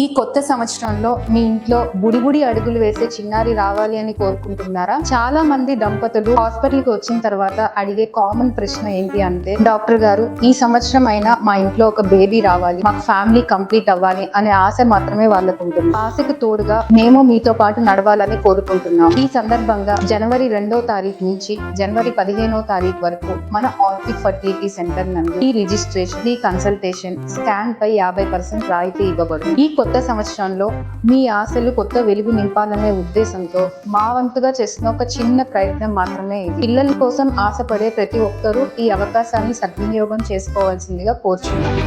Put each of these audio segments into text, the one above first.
ఈ కొత్త సంవత్సరంలో మీ ఇంట్లో బుడిబుడి అడుగులు వేసే చిన్నారి రావాలి అని కోరుకుంటున్నారా? చాలా మంది దంపతులు హాస్పిటల్కి వచ్చిన తర్వాత అడిగే కామన్ ప్రశ్న ఏంటి అంటే డాక్టర్ గారు ఈ సంవత్సరం అయినా మా ఇంట్లో ఒక బేబీ రావాలి మాకు ఫ్యామిలీ కంప్లీట్ అవ్వాలి అనే ఆశ మాత్రమే వాళ్ళకు ఉంటుంది. ఆశకు తోడుగా మేము మీతో పాటు నడవాలని కోరుకుంటున్నాం. ఈ సందర్భంగా జనవరి రెండో తారీఖు నుంచి జనవరి పదిహేనో తారీఖు వరకు మన ఆర్టిక్ ఫర్టిలిటీ సెంటర్ నందు ఈ రిజిస్ట్రేషన్ ఈ కన్సల్టేషన్ స్కాన్ పై యాభై పర్సెంట్ రాయితీ ఇవ్వబడుతుంది. ఈ కొత్త సంవత్సరంలో మీ ఆశలు కొత్త వెలుగు నింపాలనే ఉద్దేశంతో మా వంతుగా చేసిన ఒక చిన్న ప్రయత్నం మాత్రమే ఇది. పిల్లల కోసం ఆశపడే ప్రతి ఒక్కరూ ఈ అవకాశాన్ని సద్వినియోగం చేసుకోవాల్సిందిగా కోరుచున్నాను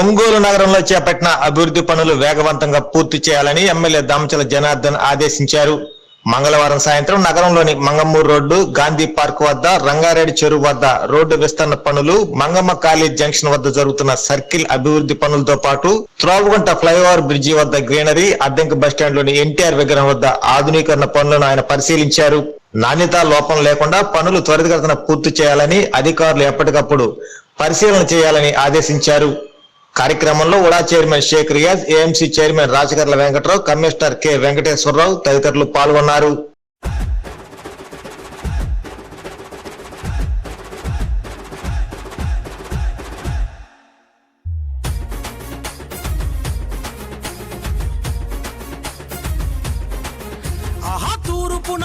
ఒంగోలు నగరంలో చేపట్టిన అభివృద్ధి పనులు వేగవంతంగా పూర్తి చేయాలని ఎమ్మెల్యే దామచల జనార్దన్ ఆదేశించారు. మంగళవారం సాయంత్రం నగరంలోని మంగమ్మూరు రోడ్డు గాంధీ పార్క్ వద్ద రంగారెడ్డి చెరువు వద్ద రోడ్డు విస్తరణ పనులు మంగమ్మ కాలేజ్ జంక్షన్ వద్ద జరుగుతున్న సర్కిల్ అభివృద్ధి పనులతో పాటు త్రోవగుంట ఫ్లైఓవర్ బ్రిడ్జి వద్ద గ్రీనరీ అద్దెంకి బస్టాండ్లోని ఎన్టీఆర్ విగ్రహం వద్ద ఆధునీకరణ పనులను ఆయన పరిశీలించారు. నాణ్యత లోపం లేకుండా పనులు త్వరితగతిన పూర్తి చేయాలని అధికారులు ఎప్పటికప్పుడు పరిశీలన చేయాలని ఆదేశించారు. కార్యక్రమంలో UDA chairman Shaik Riyaz AMC chairman Rajakarla Venkatarao commissioner K Venkateswararao తదితరులు పాల్గొన్నారు. తూర్పున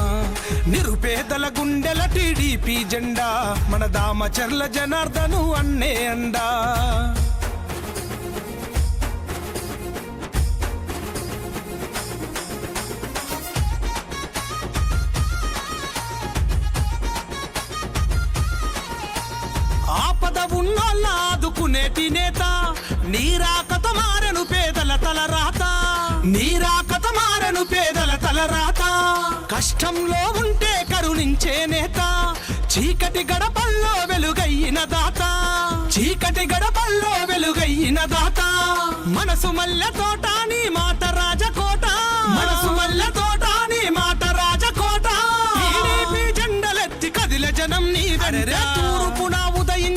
నిరుపేదల గుండెల టీడీపీ జెండా మన దామచర్ల జనార్దను అన్నే అండా. ఆపద ఉన్నోళ్ళ ఆదుకునేటి నేత నీరాకత మారెను పేదల తల రాత నీరాకత కథమారను పేదల తలరాత. కష్టంలో ఉంటే కరుణించే నేత. చీకటి గడపల్లో వెలుగయ్యిన దాత. చీకటి గడపల్లో వెలుగయ్యిన దాత. మనసు మల్లె తోట నీ మాట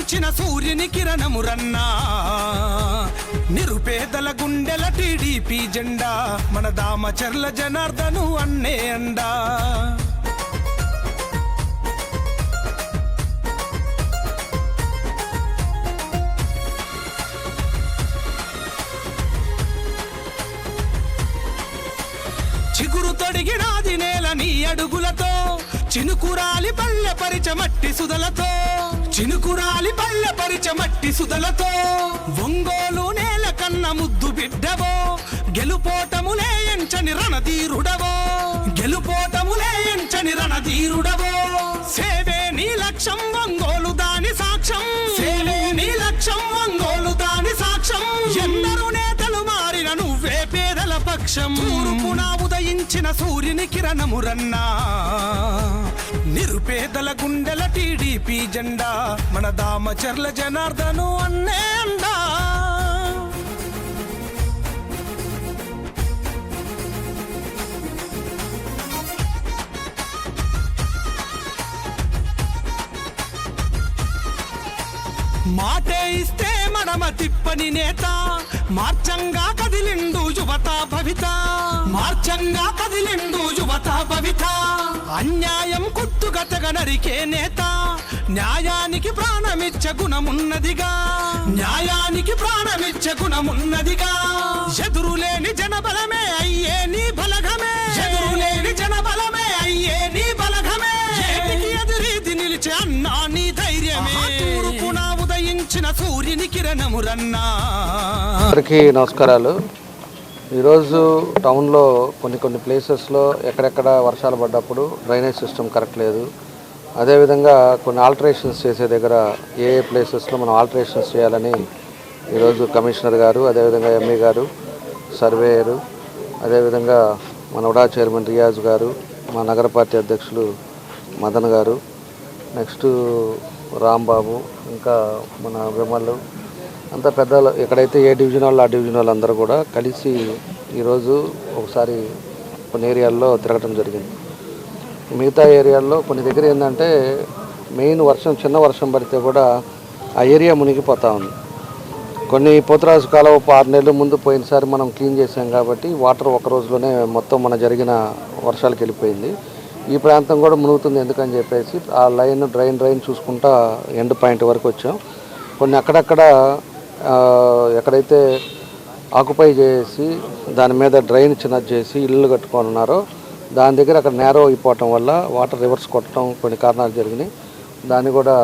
ఉదయించిన సూర్యుని కిరణమురన్నా నిరుపేదల గుండెల టీడీపీ జెండా మన దామచర్ల జనార్దను అన్నే అండా. చిగురు తొడిగినాది నేల నీ అడుగులతో చినుకురాలి పల్లె పరిచ మట్టి సుదలతో చినుకురాలి పల్లె పరిచ మట్టి సుదలతో ఒంగోలు నేల కన్న ముద్దు బిడ్డవో గెలుపోటములే ఎంచని రణధీరుడవో గెలుపోటములే ఎంచని రణధీరుడవో. సేవే నీ లక్ష్యం ఒంగోలు దాని సాక్ష్యం. సేవే నీ లక్ష్యం ఒంగోలు దాని సాక్ష్యం. ఎందరు నేతలు మారిన నువ్వే పేదల పక్షం. తూర్పున ఉదయించిన సూర్యుని కిరణమురన్నా. నిరుపేదల గుండెల టీడీపీ జెండా మన దామచర్ల జనార్దను అన్నే అండా. మాటే ఇస్తే మనమ తిప్పని నేత మార్చంగా కదిలిండు యువత భవిత. మార్చంగా కదిలిండు యువత భవిత. అన్యాయం కుట్టుగతగ నరికే నేత. న్యాయానికి ప్రాణమిచ్చ గుణమున్నదిగా. న్యాయానికి ప్రాణమిచ్చ గుణమున్నదిగా. ఎదురులేని జనబలమే అయ్యే నీ బలగమే. ఎదురులేని జనబలమే ఉదయించిన అందరికీ నమస్కారాలు. ఈరోజు టౌన్లో కొన్ని కొన్ని ప్లేసెస్లో ఎక్కడెక్కడ వర్షాలు పడ్డప్పుడు డ్రైనేజ్ సిస్టమ్ కరెక్ట్ లేదు. అదేవిధంగా కొన్ని ఆల్టరేషన్స్ చేసే దగ్గర ఏ ఏ ప్లేసెస్లో మనం ఆల్టరేషన్స్ చేయాలని ఈరోజు కమిషనర్ గారు అదేవిధంగా ఎంఈ గారు సర్వేయరు అదేవిధంగా మన ఉడా చైర్మన్ రియాజ్ గారు మా నగర పార్టీ అధ్యక్షులు మదన్ గారు నెక్స్ట్ రాంబాబు ఇంకా మన విమల్ అంతా పెద్దలు ఎక్కడైతే ఏ డివిజన్ వాళ్ళు ఆ డివిజన్ వాళ్ళు అందరూ కూడా కలిసి ఈరోజు ఒకసారి కొన్ని ఏరియాల్లో తిరగటం జరిగింది. మిగతా ఏరియాల్లో కొన్ని దగ్గర ఏంటంటే మెయిన్ వర్షం చిన్న వర్షం పడితే కూడా ఆ ఏరియా మునిగిపోతూ ఉంది. కొన్ని పోతరాజు కాలువ ఆరు నెలల ముందు పోయినసారి మనం క్లీన్ చేసాం కాబట్టి వాటర్ ఒక రోజులోనే మొత్తం మన జరిగిన వర్షాలకు వెళ్ళిపోయింది. ఈ ప్రాంతం కూడా మునుగుతుంది ఎందుకని చెప్పేసి ఆ లైన్ డ్రైన్ డ్రైన్ చూసుకుంటా ఎండ్ పాయింట్ వరకు వచ్చాం. కొన్ని అక్కడక్కడ ఎక్కడైతే ఆకుపై చేసి దాని మీద డ్రైన్ చిన్నది చేసి ఇల్లు కట్టుకొని ఉన్నారో దాని దగ్గర అక్కడ నేరో అయిపోవటం వల్ల వాటర్ రివర్స్ కొట్టడం కొన్ని కారణాలు జరిగినాయి. దాన్ని కూడా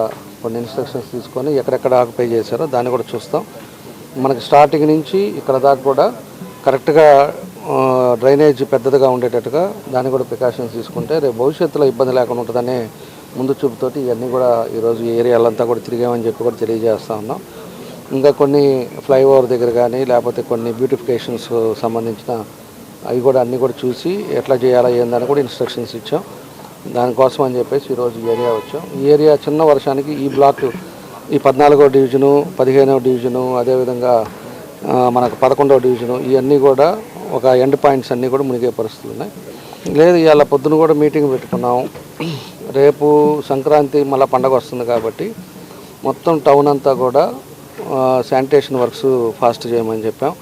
కొన్ని ఇన్స్ట్రక్షన్స్ తీసుకొని ఎక్కడెక్కడ ఆకుపై చేశారో దాన్ని కూడా చూస్తాం. మనకి స్టార్టింగ్ నుంచి ఇక్కడ దాకా కూడా కరెక్ట్గా డ్రైనేజ్ పెద్దదిగా ఉండేటట్టుగా దాన్ని కూడా ప్రికాషన్స్ తీసుకుంటే రేపు భవిష్యత్తులో ఇబ్బంది లేకుండా ఉంటుందనే ముందు చూపుతోటి ఇవన్నీ కూడా ఈరోజు ఈ ఏరియాలంతా కూడా తిరిగామని చెప్పి కూడా తెలియజేస్తా ఉన్నాం. ఇంకా కొన్ని ఫ్లైఓవర్ దగ్గర కానీ లేకపోతే కొన్ని బ్యూటిఫికేషన్స్ సంబంధించిన అవి కూడా అన్నీ కూడా చూసి ఎట్లా చేయాలా ఏందని కూడా ఇన్స్ట్రక్షన్స్ ఇచ్చాం. దానికోసం అని చెప్పేసి ఈరోజు ఏరియా వచ్చాం. ఈ ఏరియా చిన్న వర్షానికి ఈ బ్లాక్ ఈ పద్నాలుగో డివిజను పదిహేనవ డివిజను అదేవిధంగా మనకు పదకొండవ డివిజను ఇవన్నీ కూడా ఒక ఎండ్ పాయింట్స్ అన్నీ కూడా మునిగే పరిస్థితులు ఉన్నాయి. లేదు ఇవాళ పొద్దున కూడా మీటింగ్ పెట్టుకున్నాం రేపు సంక్రాంతి మళ్ళీ పండగ వస్తుంది కాబట్టి మొత్తం టౌన్ అంతా కూడా శానిటేషన్ వర్క్స్ ఫాస్ట్ చేయమని చెప్పాం.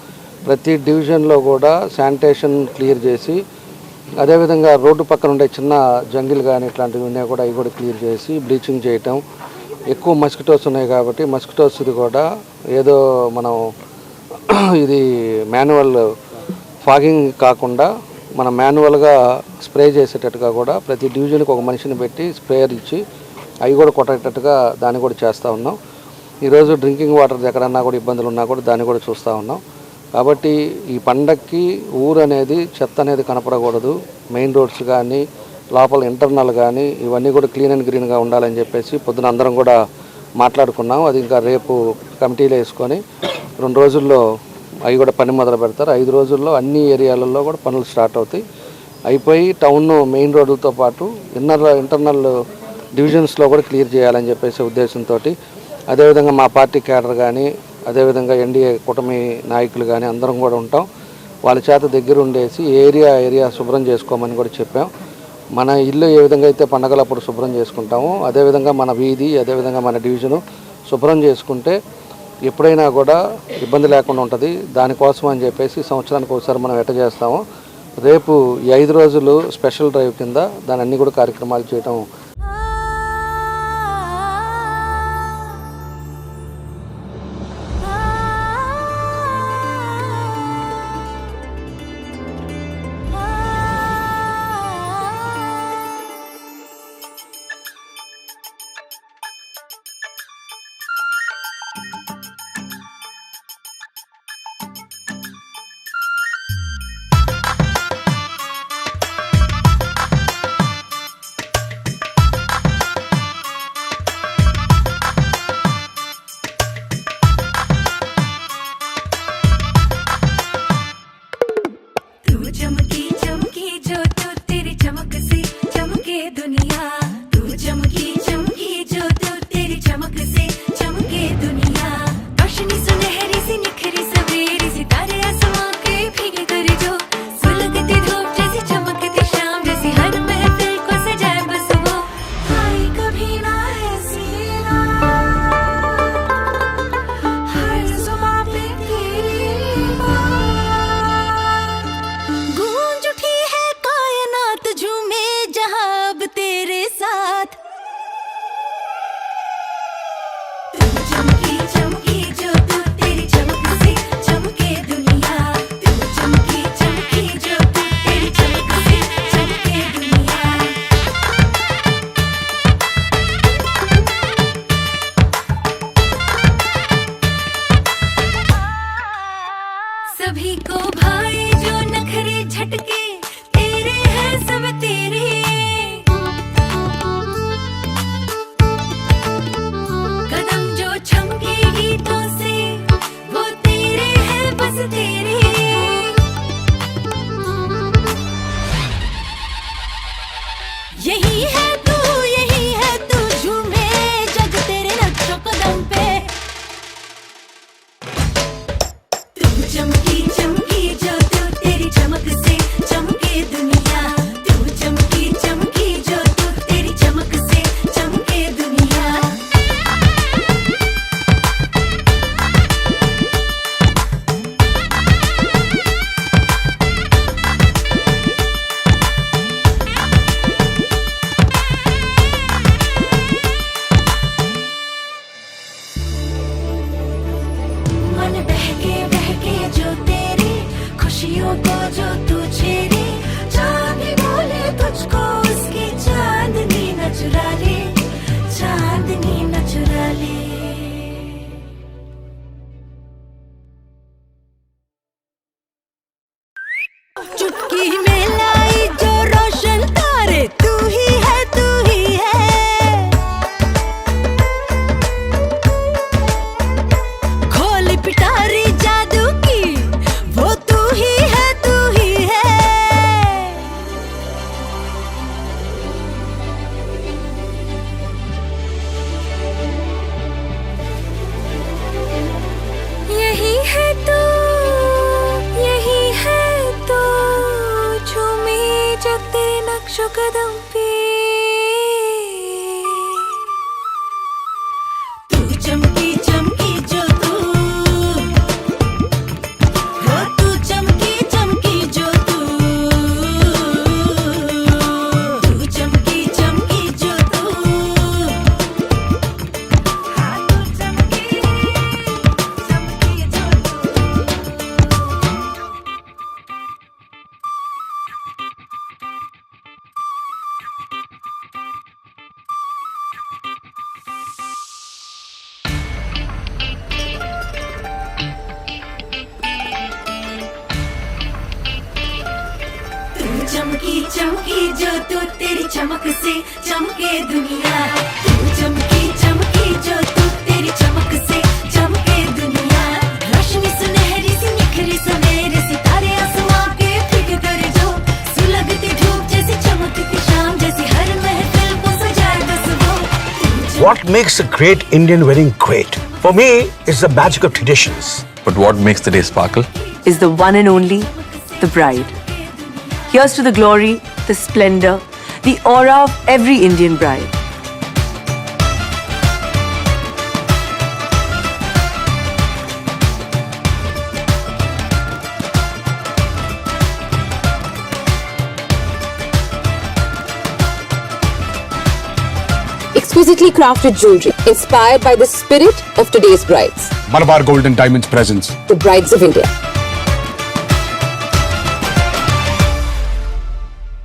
ప్రతి డివిజన్లో కూడా శానిటేషన్ క్లియర్ చేసి అదేవిధంగా రోడ్డు పక్కన ఉండే చిన్న జంగిల్ కానీ ఇట్లాంటివి ఉన్నాయి కూడా అవి కూడా క్లియర్ చేసి బ్లీచింగ్ చేయటం. ఎక్కువ మస్కిటోస్ ఉన్నాయి కాబట్టి మస్కిటోస్ది కూడా ఏదో మనం ఇది మాన్యువల్ ఫాగింగ్ కాకుండా మనం మాన్యువల్గా స్ప్రే చేసేటట్టుగా కూడా ప్రతి డివిజన్కి ఒక మనిషిని పెట్టి స్ప్రేయర్ ఇచ్చి అవి కూడా కొట్టేటట్టుగా దాన్ని కూడా చేస్తూ ఉన్నాం. ఈరోజు డ్రింకింగ్ వాటర్ ఎక్కడన్నా కూడా ఇబ్బందులు ఉన్నా కూడా దాన్ని కూడా చూస్తూ ఉన్నాం. కాబట్టి ఈ పండక్కి ఊరు అనేది చెత్త అనేది కనపడకూడదు. మెయిన్ రోడ్స్ కానీ లోపల ఇంటర్నల్ కానీ ఇవన్నీ కూడా క్లీన్ అండ్ గ్రీన్గా ఉండాలని చెప్పేసి పొద్దున అందరం కూడా మాట్లాడుకున్నాం. అది ఇంకా రేపు కమిటీలో వేసుకొని రెండు రోజుల్లో అవి కూడా పని మొదలు పెడతారు. ఐదు రోజుల్లో అన్ని ఏరియాలలో కూడా పనులు స్టార్ట్ అవుతాయి. అయిపోయి టౌన్ మెయిన్ రోడ్లతో పాటు ఇన్నర్ ఇంటర్నల్ డివిజన్స్లో కూడా క్లియర్ చేయాలని చెప్పేసి ఉద్దేశంతో అదేవిధంగా మా పార్టీ క్యాడర్ కానీ అదేవిధంగా ఎన్డీఏ కూటమి నాయకులు కానీ అందరం కూడా ఉంటాం. వాళ్ళ చేత దగ్గర ఉండేసి ఏరియా ఏరియా శుభ్రం చేసుకోమని కూడా చెప్పాం. మన ఇల్లు ఏ విధంగా అయితే పండగలప్పుడు శుభ్రం చేసుకుంటామో అదేవిధంగా మన వీధి అదేవిధంగా మన డివిజను శుభ్రం చేసుకుంటే ఎప్పుడైనా కూడా ఇబ్బంది లేకుండా ఉంటుంది. దానికోసం అని చెప్పేసి సంవత్సరానికి ఒకసారి మనం ఎట చేస్తాము రేపు ఈ ఐదు రోజులు స్పెషల్ డ్రైవ్ కింద దాని అన్ని కూడా కార్యక్రమాలు చేయటం positive. चमकी चमकी जो तू तेरी चमक से चमके दुनिया तू चमकी चमकी जो तू तेरी चमक से चमके दुनिया रोशनी सुनहरी सी निखरी सवेरे सितारे आसमां के फिक कर जो सुलगती धूप जैसी चमकती शाम जैसी हर महफिल को सजाए बस वो तू चमकी What makes a great Indian wedding great? For me, it's the magic of traditions. But what makes the day sparkle? is the one and only the bride. Here's to the glory, the splendor, the aura of every Indian bride. exquisitely crafted jewelry inspired by the spirit of today's brides, Malabar Gold and Diamonds presents the brides of India.